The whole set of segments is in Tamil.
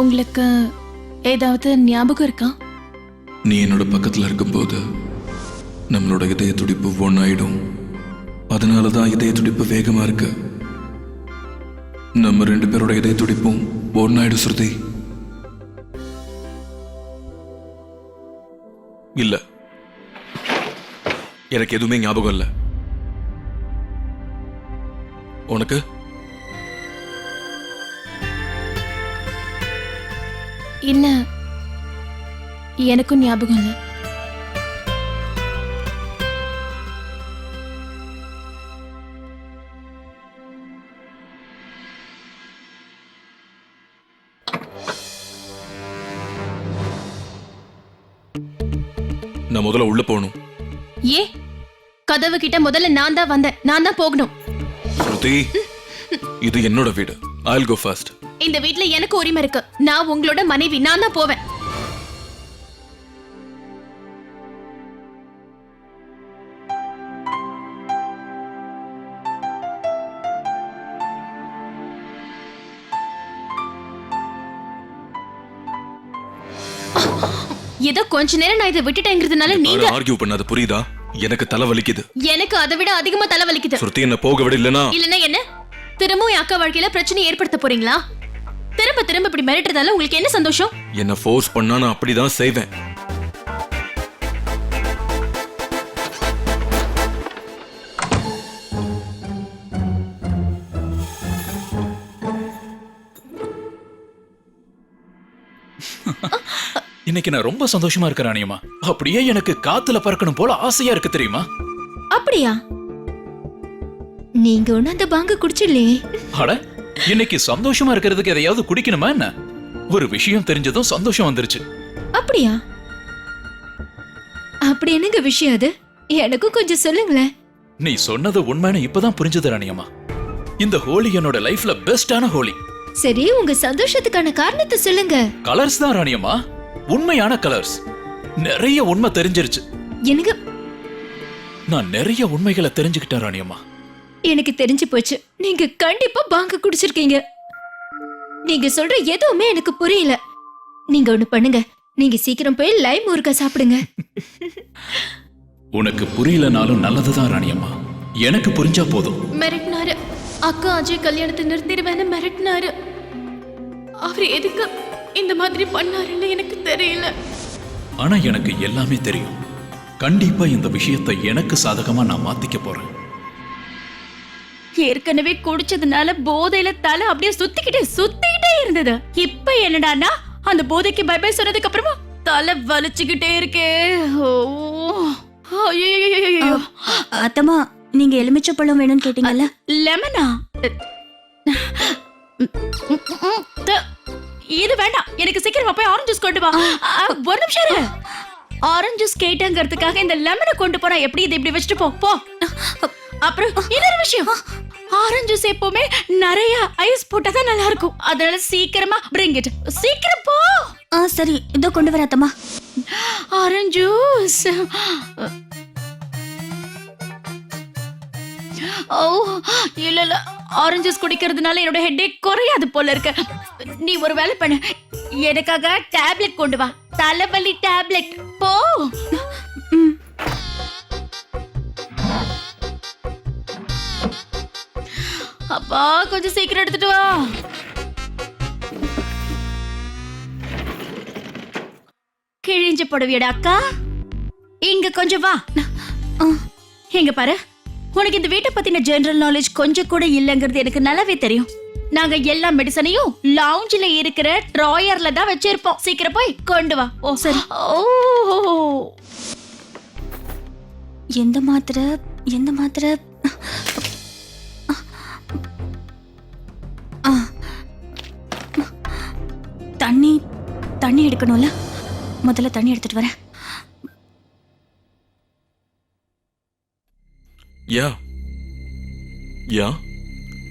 உங்களுக்கு ஏதாவது ஞாபகம் இருக்கா? நீ என்னோட பக்கத்துல இருக்கும்போது நம்மளோட இதய துடிப்பு ஒன்னாயிடும் அதனால தான் இதய துடிப்பு வேகமா இருக்கு. நம்ம ரெண்டு பேரோட இதய துடிப்பும் ஒன்னாயிடும் ஸ்ருதி. இல்ல. எனக்கு எதுவுமே ஞாபகம் இல்ல. உனக்கு? இல்ல எனக்கும் ஞாபகம் இல்லை. நான் முதல்ல உள்ள போகணும். ஏ? கதவு கிட்ட முதல்ல நான் தான் வந்தேன். நான் தான் போகணும். ஸ்ருதி இது என்னோட வீடு. I'll go first. இந்த வீட்ல எனக்கு உரிமை இருக்கு. நான் உங்களோட மனைவி நான் தான் போவேன். ஏதோ கொஞ்ச நேரம் நான் இதை விட்டுட்டேங்கிறதுனால நீங்க ஆர்கியூ பண்ணாத புரியுதா? எனக்கு தலை வலிக்குது. எனக்கு அதை விட அதிகமா தலை வலிக்குது. ஸ்ருதி என்ன போக விட இல்லனா இல்லனா என்ன? திரும்பவும் என் அக்கா வாழ்க்கையில பிரச்சனை ஏற்படுத்த போறீங்களா? திரும்ப திரும்ப இப்படி மிரட்டுறதால உங்களுக்கு என்ன சந்தோஷம்? என்ன ஃபோர்ஸ் பண்ணா நான் அப்படிதான் செய்வேன். இன்னைக்கு நான் ரொம்ப சந்தோஷமா இருக்கிறேன் அனியம்மா அப்படியே எனக்கு காத்துல பறக்கணும் போல ஆசையா இருக்கு தெரியுமா? அப்படியா? நீங்க ஒண்ணு அந்த பாங்க குடிச்சிடலையே. அட இன்னைக்கு சந்தோஷமா இருக்கிறதுக்கு எதையாவது குடிக்கணுமா என்ன? ஒரு விஷயம் தெரிஞ்சதும் சந்தோஷம் வந்துருச்சு. அப்படியா? அப்படி என்னங்க விஷயம் அது? எனக்கும் கொஞ்சம் சொல்லுங்களேன். நீ சொன்னது உண்மைன்னு இப்பதான் புரிஞ்சது ராணியம்மா இந்த ஹோலி என்னோட லைஃப்ல பெஸ்டான ஹோலி. சரி உங்க சந்தோஷத்துக்கான காரணத்தை சொல்லுங்க. கலர்ஸ் தான் ராணியம்மா உண்மையான கலர்ஸ் நிறைய உண்மை தெரிஞ்சிருச்சு. எனக்கு நான் நிறைய உண்மைகளை தெரிஞ்சுக்கிட்டேன் ராணியம்மா எனக்கு தெரிஞ்சு போச்சு. நீங்க கண்டிப்பா பாங்க குடிச்சிருக்கீங்க. நீங்க சொல்ற எதுவுமே எனக்கு புரியல. நீங்க ஒண்ணு பண்ணுங்க. நீங்க சீக்கிரம் போய் லைம் ஊறுகாய் சாப்பிடுங்க. உனக்கு புரியலனாலும் நல்லதுதான் ராணியம்மா. எனக்கு புரிஞ்சா போதும். மிரட்டினாரு. அக்கா அஜய் கல்யாணத்தை நிறுத்திடுவேன்னு மிரட்டினாரு. அவர் எதுக்கு இந்த மாதிரி பண்ணாருன்னு எனக்கு தெரியல. ஆனா எனக்கு எல்லாமே தெரியும். கண்டிப்பா இந்த விஷயத்தை எனக்கு சாதகமா நான் மாத்திக்க போறேன். ஏற்கனவே குடிச்சதுனால போதையில தலை அப்படியே சுத்திக்கிட்டே சுத்திக்கிட்டே இருந்தது. இப்ப என்னடான்னா அந்த போதைக்கு பை பை சொன்னதுக்கு அப்புறமா தலை வலிச்சுக்கிட்டே இருக்கே. ஓ. ஐயோ அத்தம்மா நீங்க எலுமிச்சை பழம் வேணும்னு கேட்டீங்கல்ல? லெமனா? இது வேண்டாம். எனக்கு சீக்கிரமா போய் ஆரஞ்சு ஜூஸ் கொண்டு வா. ஒரு நிமிஷம் ஆரஞ்சு ஜூஸ் கேட்டங்கிறதுக்காக இந்த லெமனை கொண்டு போனா எப்படி இதை இப்படி வச்சுட்டு போ போ. அப்புறம் இன்னொரு விஷயம். ஆரஞ்சு ஜூஸ் எப்பவுமே நிறைய ஐஸ் போட்டா தான் நல்லா இருக்கும் அதனால சீக்கிரமா bring it. சீக்கிரம் போ. ஆ சரி. இதோ கொண்டு வர அத்தம்மா. ஆரஞ்சு ஜூஸ் ஓ இல்ல இல்ல. ஆரஞ்சு ஜூஸ் குடிக்கிறதுனால என்னோட ஹெட்டேக் குறையாது போல இருக்கு. நீ ஒரு வேலை பண்ணு. எனக்காக டேப்லெட் கொண்டு வா. தலைவலி டேப்லெட் போ. அப்பா கொஞ்சம் சீக்கிரம் எடுத்துட்டு வா. கிழிஞ்ச புடவையோட அக்கா இங்க கொஞ்சம் வா. ஆ, இங்க பாரு. உனக்கு இந்த வீட்டை பத்தின ஜெனரல் நாலேஜ் கொஞ்சம் கூட இல்லைங்கிறது எனக்கு நல்லாவே தெரியும். நாங்க எல்லா மெடிசனையும் லவுஞ்சில இருக்கிற ட்ராயர்ல தான் வச்சிருப்போம். சீக்கிரம் போய் கொண்டு வா. ஓ சரி. ஓ எந்த மாத்திரை? எந்த மாத்திரை? தண்ணி எடுக்கணும்ல முதல்ல தண்ணி எடுத்துட்டு வரேன்.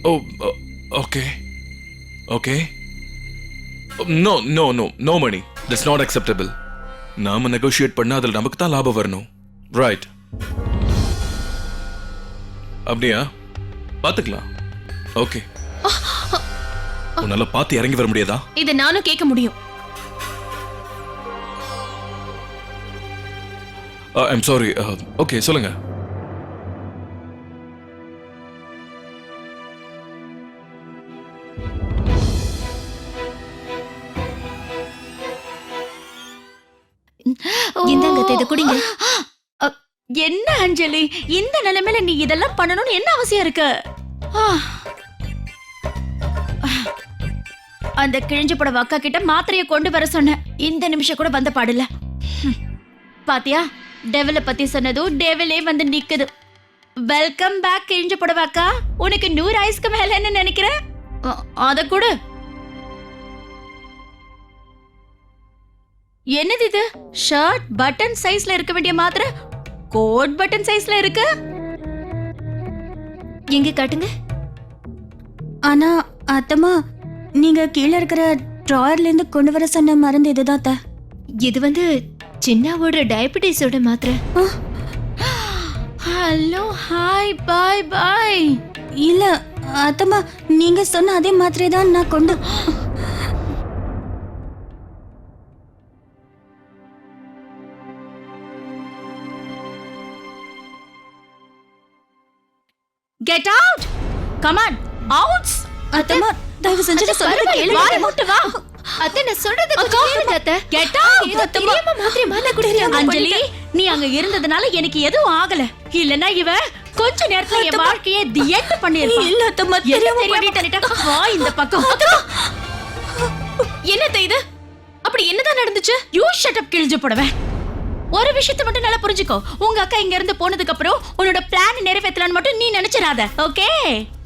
Oh, uh, okay. Okay. No no no no Mani. That's not acceptable நாம நெகோஷியேட் பண்ணா அதில் நமக்கு தான் லாபம் வரணும். ரைட் அப்படியா? பார்த்துக்கலாம். ஓகே. உன்னால பார்த்து இறங்கி வர முடியாதா? இதை நானும் கேட்க முடியும். ஐம் சாரி ஓகே சொல்லுங்க. இந்தாங்க அத்தை, இதை குடிங்க. என்ன அஞ்சலி? இந்த நிலைமையில நீ இதெல்லாம் பண்ணணும்னு என்ன அவசியம் இருக்கு? ஆ. அந்த கிழிஞ்ச புடவை அக்கா கிட்ட மாத்திரைய கொண்டு வர சொன்னேன். இந்த நிமிஷம் கூட வந்த பாடல பாத்தியா? டெவல பத்தி சொன்னதும் டெவலே வந்து நிக்குது. வெல்கம் பேக் கிழிஞ்ச புடவை அக்கா. உனக்கு நூறு ஐஸ்க்கு மேல என்ன நினைக்கிற? அ, அத கூட. என்னது இது? ஷர்ட் பட்டன் சைஸ்ல இருக்க வேண்டிய மாத்திரை? கோட் பட்டன் சைஸ்ல இருக்கு? எங்க காட்டுங்க? ஆனா அத்தம்மா நீங்க கீழே இருக்கிற ட்ராயர்ல இருந்து கொண்டு வர சொன்ன மருந்து இதுதான். இது வந்து சின்னாவோட டயபிட்டிஸோட மாத்திரை. ஹலோ ஹாய் பாய் பாய் இல்ல அத்தம்மா நீங்க சொன்ன அதே மாத்திரை தான் நான் கொண்டு get out come on outs அத்தம்மா தயவு செஞ்சு சொல்றது கேளுங்க வாய மூட்டு வா. அத்தை நான் சொல்றது கொஞ்சம் அத்தை கெட் அவுட் ஏதோ தெரியாம குடிக்கிறாங்க அஞ்சலி நீ அங்க இருந்ததுனால எனக்கு எதுவும் ஆகல. இல்லனா இவ கொஞ்ச நேரத்துல என் வாழ்க்கையை தியட்டு பண்ணிருப்பா இல்ல அத்தம்மா என்ன தெரியாம தெரியாம பண்ணிட்டா? வா இந்த பக்கம். என்னத்த இது? அப்படி என்னதான் நடந்துச்சு? யூ ஷட் அப் கிழிஞ்சு போடுவேன் ஒரு விஷயத்தை மட்டும் நல்லா புரிஞ்சுக்கோ. உங்க அக்கா இங்க இருந்து போனதுக்கு அப்புறம் உன்னோட பிளான் நிறைவேற்றலாம்னு மட்டும் நீ நினைச்சிடாத ஓகே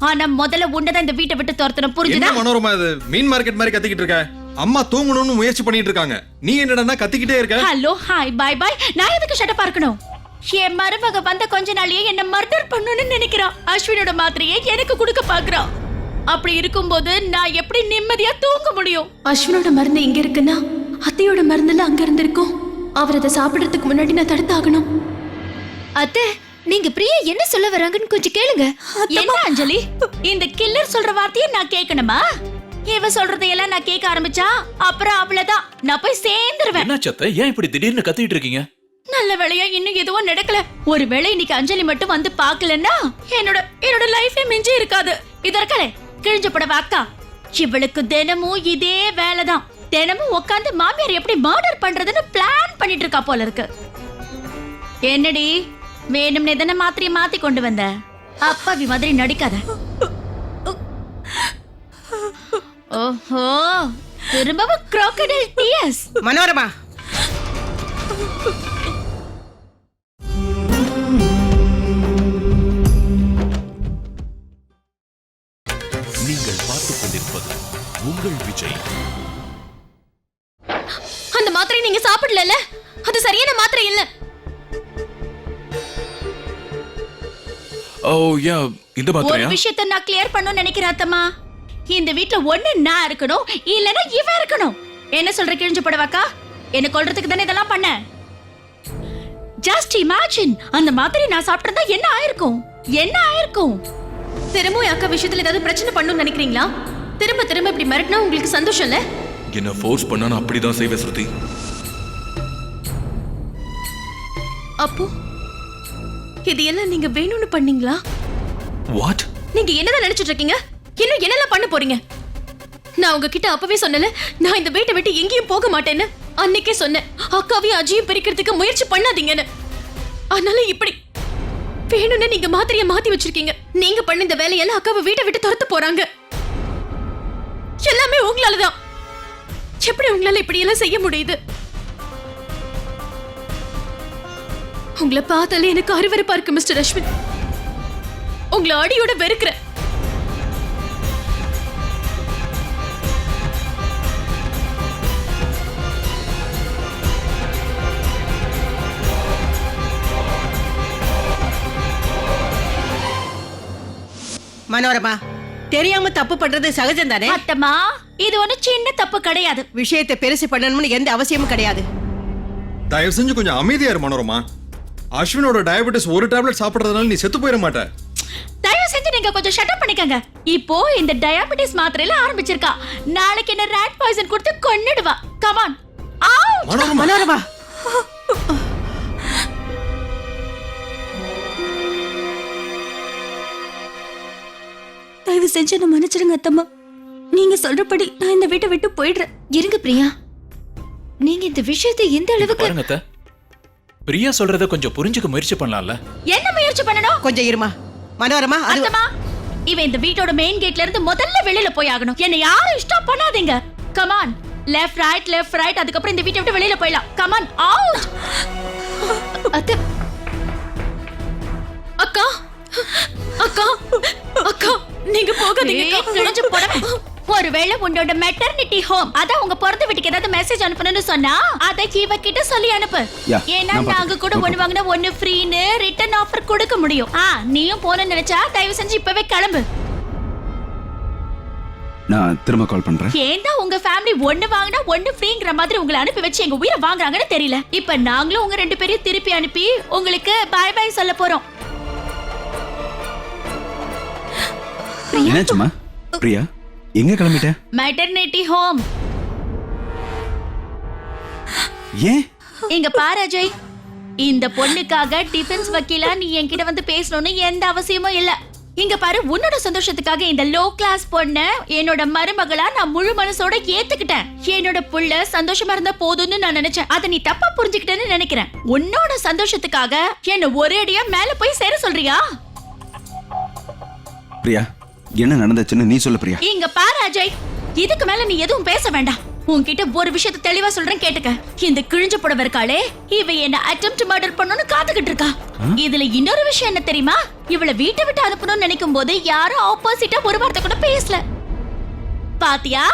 ஆனா முதல்ல உன்னதான் இந்த வீட்டை விட்டு துரத்தணும் என்ன புரிஞ்சுதா மனோரமா இது? மீன் மார்க்கெட் மாதிரி கத்திக்கிட்டு இருக்க. அம்மா தூங்கணும்னு முயற்சி பண்ணிட்டு இருக்காங்க. நீ என்னடா கத்திக்கிட்டே இருக்க? ஹலோ ஹாய் பாய் பாய் நான் எதுக்கு ஷட்டப்பா இருக்கணும்? என் மருமக வந்த கொஞ்ச நாளையே என்ன மர்டர் பண்ணணும்னு நினைக்கிறான் அஸ்வினோட மாத்திரையை எனக்கு கொடுக்க பாக்குறான் அப்படி இருக்கும்போது நான் எப்படி நிம்மதியா தூங்க முடியும்? அஸ்வினோட மருந்து இங்க இருக்குன்னா அத்தையோட மருந்துல அங்க இருந்திருக்கும். அவர் அதை சாப்பிடுறதுக்கு முன்னாடி நான் தடுத்தாகணும். அத்தை நீங்க பிரியா என்ன சொல்ல வராங்கன்னு கொஞ்சம் கேளுங்க. என்ன அஞ்சலி? இந்த கில்லர் சொல்ற வார்த்தையை நான் கேட்கணுமா? இவ சொல்றதையெல்லாம் நான் கேட்க ஆரம்பிச்சா அப்புறம் அவ்வளவுதான். நான் போய் சேர்ந்துருவேன். என்ன சத்த? ஏன் இப்படி திடீர்னு கத்திட்டு இருக்கீங்க? நல்ல வேலையா இன்னும் எதுவும் நடக்கல. ஒரு வேளை இன்னைக்கு அஞ்சலி மட்டும் வந்து பாக்கலன்னா என்னோட என்னோட லைஃபே மிஞ்சி இருக்காது. இதற்கலே கிழிஞ்ச புடவை அக்கா? இவளுக்கு தினமும் இதே வேலைதான். தினமும் உட்காந்து மாமியார் எப்படி மர்டர் பண்றதுன்னு பிளான் பண்ணிட்டு இருக்கா போல இருக்கு. என்னடி வேணும்னு எதனா மாத்திரைய மாத்தி கொண்டு வந்த? அப்பாவி மாதிரி நடிக்காத. ஓஹோ திரும்பவும் crocodile tears. மனோரமா. நீங்கள் பார்த்துக் கொண்டிருப்பது உங்கள் விஜய். அந்த மாத்திரை நீங்க சாப்பிடல அது சரியான மாத்திரை இல்ல. ஓ யா இந்த ஒரு விஷயத்த நான் கிளியர் பண்ணணும்னு நினைக்கிறேன் அத்தம்மா. இந்த வீட்ல ஒண்ணு நான் இருக்கணும் இல்லனா இவன் இருக்கணும். என்ன சொல்ற கிழிஞ்சு படவாக்கா என்ன கொல்றதுக்கு தானே இதெல்லாம் பண்ண? ஜஸ்ட் இமேஜின் அந்த மாதிரி நான் சாப்பிட்டிருந்தா என்ன ஆயிருக்கும்? என்ன ஆயிருக்கும்? திரும்பவும் என் அக்கா விஷயத்துல ஏதாவது பிரச்சனை பண்ணணும்னு நினைக்கிறீங்களா? திரும்ப திரும்ப இப்படி மிரட்டினா உங்களுக்கு சந்தோஷம் இல்ல? என்ன ஃபோர்ஸ் பண்ணா நான் அப்படிதான் செய்வேன் ஸ்ருதி. அப்போ இது எல்லாம் நீங்க வேணும்னு பண்ணீங்களா? வாட் நீங்க என்னதான் நினைச்சிட்டு இருக்கீங்க? இன்னும் என்னெல்லாம் பண்ண போறீங்க? நான் உங்ககிட்ட அப்பவே சொன்னல நான் இந்த வீட்டை விட்டு எங்கேயும் போக மாட்டேன்னு. அன்னைக்கே சொன்னேன் அக்காவையும் அஜியும் பிரிக்கிறதுக்கு முயற்சி பண்ணாதீங்கன்னு. அதனால இப்படி வேணும்னு நீங்க மாத்திரைய மாத்தி வச்சிருக்கீங்க. நீங்க பண்ண இந்த வேலையெல்லாம் அக்காவை வீட்டை விட்டு துரத்து போறாங்க. எல்லாமே உங்களாலதான். எப்படி உங்களால இப்படி எல்லாம் செய்ய முடியுது? உங்களை பார்த்தாலே எனக்கு அருவருப்பா இருக்கு மிஸ்டர் அஸ்வின் உங்களை அடியோட வெறுக்கிறேன். மனோரமா தெரியாம தப்பு பண்றது சகஜம் தானே அத்தம்மா இது ஒண்ணு சின்ன தப்பு கிடையாது. விஷயத்தை பெருசு பண்ணணும்னு எந்த அவசியமும் கிடையாது. தயவு செஞ்சு கொஞ்சம் அமைதியா இரு மனோரமா. அஸ்வினோட டயபெட்டிஸ் ஒரு டேப்லெட் சாப்பிடுறதுனால நீ செத்து போயிட மாட்ட. தயவு செஞ்சு நீங்க கொஞ்சம் ஷட் பண்ணிக்கங்க. இப்போ இந்த டயாபெட்டிஸ் மாத்திரையில ஆரம்பிச்சிருக்கா. நாளைக்கு என்ன ரேட் பாய்சன் கொடுத்து கொன்னுடுவா. கமான் மனோரமா. மனோரமா. தயவு செஞ்சு என்ன மன்னிச்சிடுங்க அத்தம்மா. நீங்க சொல்றபடி நான் இந்த வீட்டை விட்டு போயிடுறேன். இருங்க பிரியா. நீங்க இந்த விஷயத்தை எந்த அளவுக்கு பாருங்க அத்தை. பிரியா சொல்றத கொஞ்சம் புரிஞ்சுக்க முயற்சி பண்ணலாம்ல. என்ன முயற்சி பண்ணணும்? கொஞ்சம் இருமா. மனோரமா அது அத்தம்மா இவன் இந்த வீட்டோட மெயின் கேட்ல இருந்து முதல்ல வெளியில போய் ஆகணும். என்ன யாரும் இஷ்டம் பண்ணாதீங்க. Come on left right left right அதுக்கப்புறம் இந்த வீட்டை விட்டு வெளியில போயிடலாம். கமான் அவுட் அத்தை. அக்கா. அக்கா. அக்கா. நீங்க போகாதீங்க. அக்கா. கிழிஞ்சு போடவே ஒருவேளை உன்னோட மெட்டர்னிட்டி ஹோம் அதான் உங்க பிறந்த வீட்டுக்கு ஏதாவது மெசேஜ் அனுப்பணும்னு சொன்னா அதை இவ கிட்ட சொல்லி அனுப்பு. ஏன்னா நாங்க கூட ஒண்ணு வாங்கினா ஒண்ணு ஃப்ரீன்னு ரிட்டர்ன் ஆஃபர் கொடுக்க முடியும். ஆ நீயும் போன நினைச்சா தயவு செஞ்சு இப்பவே கிளம்பு. நான் திரும்ப கால் பண்றேன். ஏன்டா உங்க ஃபேமிலி ஒண்ணு வாங்கினா ஒண்ணு ஃப்ரீங்கிற மாதிரி உங்களை அனுப்பி வச்சு எங்க உயிரை வாங்குறாங்கன்னு தெரியல. இப்ப நாங்களும் உங்க ரெண்டு பேரையும் திருப்பி அனுப்பி உங்களுக்கு பை பை சொல்ல போறோம். என்னாச்சுமா பிரியா எங்க கிளம்பிட்ட? மெட்டர்னிட்டி ஹோம் ஏன்? இங்க பாரு அஜய் இந்த பொண்ணுக்காக டிஃபென்ஸ் வக்கீலா நீ என்கிட்ட வந்து பேசணும்னு எந்த அவசியமும் இல்ல. இங்க பாரு உன்னோட சந்தோஷத்துக்காக இந்த லோ கிளாஸ் பொண்ண என்னோட மருமகளா நான் முழு மனசோட ஏத்துக்கிட்டேன். என்னோட புள்ள சந்தோஷமா இருந்தா போதும்னு நான் நினைச்சேன். அதை நீ தப்பா புரிஞ்சுக்கிட்டேன்னு நினைக்கிறேன். உன்னோட சந்தோஷத்துக்காக என்ன ஒரே அடியா மேல போய் சேர சொல்றியா? பிரியா என்ன நடந்துச்சுன்னு நீ சொல்லு பிரியா? இங்க பாரு அஜய். இதுக்கு மேல நீ எதுவும் பேச வேண்டாம். உன்கிட்ட ஒரு விஷயத்தை தெளிவா சொல்றேன் கேட்டுக்க. இந்த கிழிஞ்ச புடவை இருக்காளே இவ என்ன அட்டெம்ப்ட் மர்டர் பண்ணணும்னு காத்துக்கிட்டு இருக்கா. இதுல இன்னொரு விஷயம் என்ன தெரியுமா? இவள வீட்டை விட்டு அனுப்பணும்னு நினைக்கும் போது யாரும் ஆப்போசிட்டா ஒரு வார்த்தை கூட பேசல. பாத்தியா?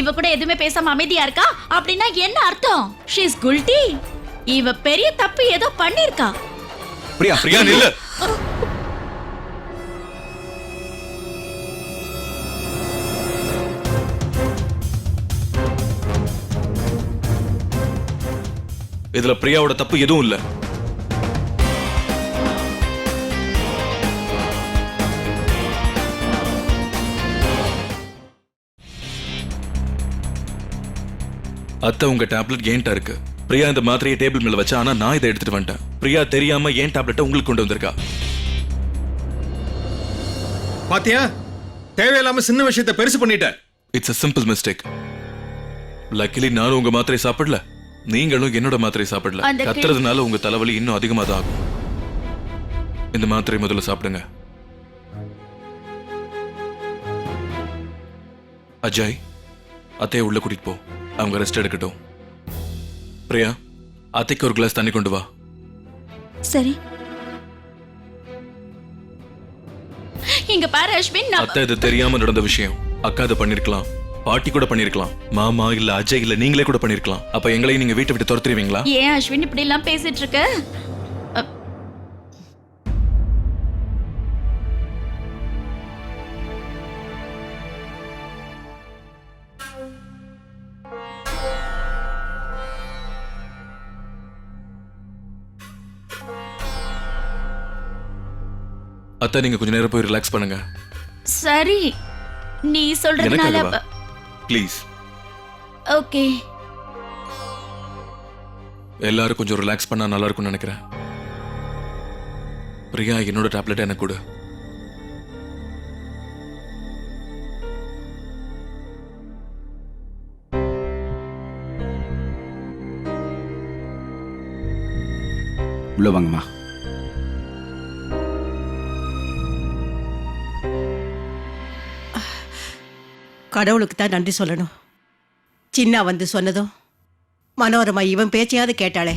இவ கூட எதுவுமே பேசாம அமைதியா இருக்கா? அப்படின்னா என்ன அர்த்தம்? ஷீஸ் குல்டி இவ பெரிய தப்பு ஏதோ பண்ணிருக்கா பிரியா பிரியா நில்லு. இதுல பிரியாவோட தப்பு எதுவும் இல்ல. அத்தை உங்க டேப்லெட் ஏன்டா இருக்கு? பிரியா இந்த மாத்திரையை டேபிள் மேல வச்சா ஆனா நான் இதை எடுத்துட்டு வந்துட்டேன். பிரியா தெரியாம ஏன் டேப்லெட்டை உங்களுக்கு கொண்டு வந்திருக்கா? பாத்தியா? தேவையில்லாம சின்ன விஷயத்தை பெருசு பண்ணிட்ட. It's a simple mistake luckily நானும் உங்க மாத்திரை சாப்பிடல. நீங்களும் என்னோட மாத்திரை சாப்பிடல. அந்த கிழ- கத்துறதுனால உங்க தலைவலி இன்னும் அதிகமா தான் ஆகும். இந்த மாத்திரை முதல்ல சாப்பிடுங்க. அஜய் அத்தையை உள்ள கூட்டிட்டு போ. அவங்க ரெஸ்ட் எடுக்கட்டும். பிரியா அத்தைக்கு ஒரு கிளாஸ் தண்ணி கொண்டு வா. சரி. இங்க பாரு அஸ்வின் நான் அத்தை இது தெரியாம நடந்த விஷயம். அக்கா இது பண்ணிருக்கலாம். பாட்டி கூட பண்ணிருக்கலாம். மாமா இல்ல அஜய் இல்ல நீங்களே கூட பண்ணிருக்கலாம். அப்ப எங்களையும் நீங்க வீட்டை விட்டு துரத்துருவீங்களா? ஏன் அஸ்வின் இப்படி எல்லாம் பேசிட்டு இருக்க? அத்தை நீங்க கொஞ்ச நேரம் போய் ரிலாக்ஸ் பண்ணுங்க. சரி. நீ சொல்றதுனால ப்ளீஸ் ஓகே எல்லாரும் கொஞ்சம் ரிலாக்ஸ் பண்ணா நல்லா இருக்கும்னு நினைக்கிறேன். பிரியா என்னோட டேப்லெட் எனக்கு கொடு. உள்ள வாங்கம்மா. கடவுளுக்கு தான் நன்றி சொல்லணும். சின்ன வந்து சொன்னதும் மனோரமா இவன் பேச்சையாவது கேட்டாளே.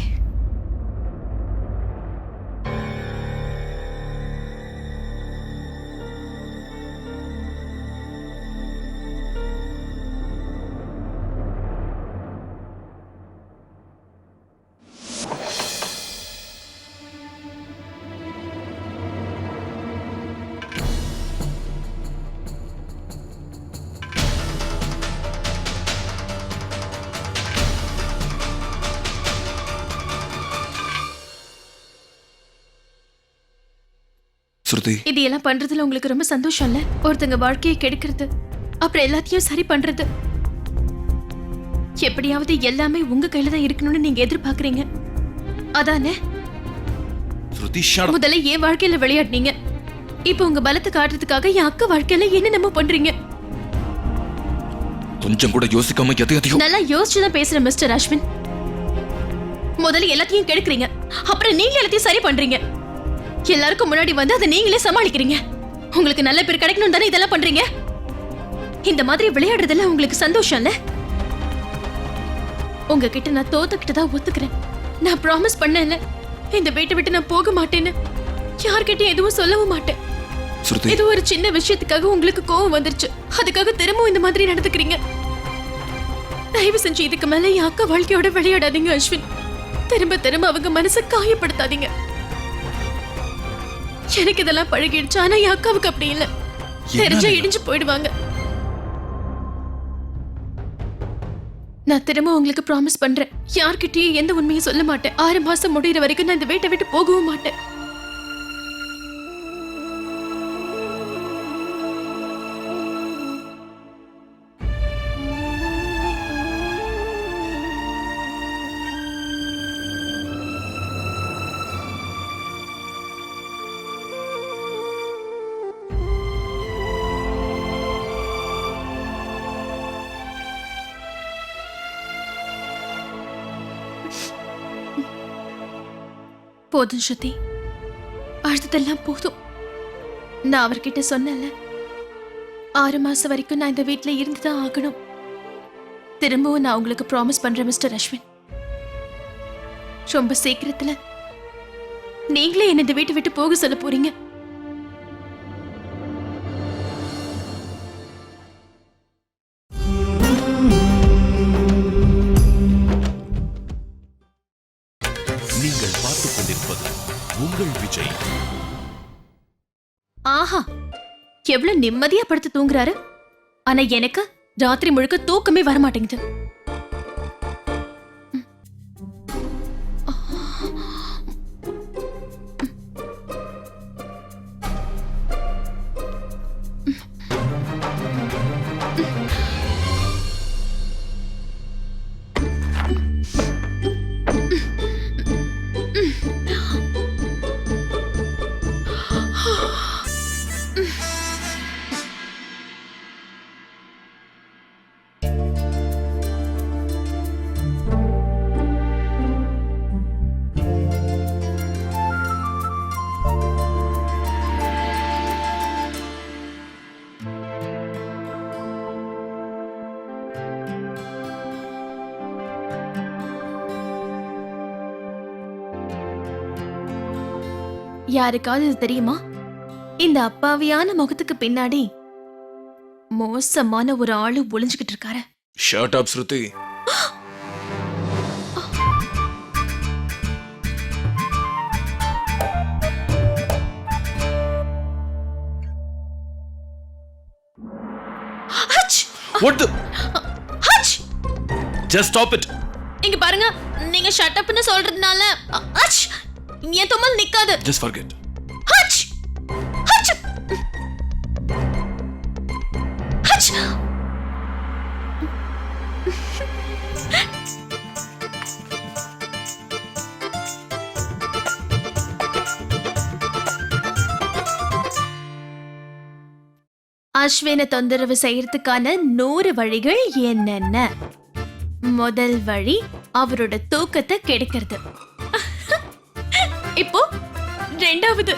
இது எல்லாம் பண்றதுல உங்களுக்கு ரொம்ப சந்தோஷம் இல்ல ஒருத்தங்க வாழ்க்கையை கெடுக்கிறது அப்புறம் எல்லாத்தையும் சரி பண்றது. எப்படியாவது எல்லாமே உங்க கையில தான் இருக்கணும்னு நீங்க எதிர்பார்க்கறீங்க. அதானே? முதல்ல என் வாழ்க்கையில விளையாடுனீங்க. இப்போ உங்க பலத்தை காட்டுறதுக்காக என் அக்கா வாழ்க்கையில என்ன நம்ம பண்றீங்க. கொஞ்சம் கூட யோசிக்காம எதை எதையோ நல்லா யோசிச்சு தான் பேசுறேன் மிஸ்டர் அஸ்வின். முதல்ல எல்லாத்தையும் கெடுக்குறீங்க. அப்புறம் நீங்க எல்லாத்தையும் சரி பண்றீங்க. எல்லாருக்கும் முன்னாடி வந்து அதை நீங்களே சமாளிக்கிறீங்க. உங்களுக்கு நல்ல பேர் கிடைக்கணும் தானே இதெல்லாம் பண்றீங்க? இந்த மாதிரி விளையாடுறதுல உங்களுக்கு சந்தோஷம் இல்ல? உங்ககிட்ட நான் தோத்துக்கிட்டு தான் ஒத்துக்கிறேன். நான் ப்ராமிஸ் பண்ணல இந்த வீட்டை விட்டு நான் போக மாட்டேன்னு. யார்கிட்டயும் எதுவும் சொல்லவும் மாட்டேன். இது ஒரு சின்ன விஷயத்துக்காக உங்களுக்கு கோவம் வந்துருச்சு. அதுக்காக திரும்பவும் இந்த மாதிரி நடந்துக்கிறீங்க. தயவு செஞ்சு இதுக்கு மேல என் அக்கா வாழ்க்கையோட விளையாடாதீங்க அஸ்வின். திரும்ப திரும்ப அவங்க மனசை காயப்படுத்தாதீங்க. எனக்கு இதெல்லாம் பழகிடுச்சு ஆனா என் அக்காவுக்கு அப்படி இல்ல. தெரிஞ்சா இடிஞ்சு போயிடுவாங்க. நான் திரும்ப உங்களுக்கு ப்ராமிஸ் பண்றேன். யார்கிட்டயும் எந்த உண்மையும் சொல்ல மாட்டேன். ஆறு மாசம் முடியிற வரைக்கும் நான் இந்த வீட்டை விட்டு போகவும் மாட்டேன். போதும் ஸ்ருதி. அழுத்ததெல்லாம் போதும். நான் அவர்கிட்ட சொன்னேன்ல ஆறு மாசம் வரைக்கும் நான் இந்த வீட்டில் இருந்து தான் ஆகணும். திரும்பவும் நான் உங்களுக்கு ப்ராமிஸ் பண்றேன் மிஸ்டர் அஸ்வின். ரொம்ப சீக்கிரத்துல நீங்களே என்ன இந்த வீட்டை விட்டு போக சொல்ல போறீங்க. எவ்வளவு நிம்மதியா படுத்து தூங்குறாரு? ஆனா எனக்கு ராத்திரி முழுக்க தூக்கமே வர மாட்டேங்குது யாருக்காவது இது தெரியுமா இந்த அப்பாவியான முகத்துக்கு பின்னாடி மோசமான ஒரு ஆளு ஒளிஞ்சுகிட்டு இருக்காரு shut up Shruti! What! Just stop it இங்க பாருங்க நீங்க ஷட் அப்னு சொல்றதுனால அச்! என் தும்மல் நிக்காது ஜஸ்ட் ஃபர்கெட் ஹச்! ஹச்! ஹச்! அஸ்வினை தொந்தரவு செய்யறதுக்கான நூறு வழிகள் என்னென்ன முதல் வழி அவரோட தூக்கத்தை கெடுக்கிறது ரெண்டாவது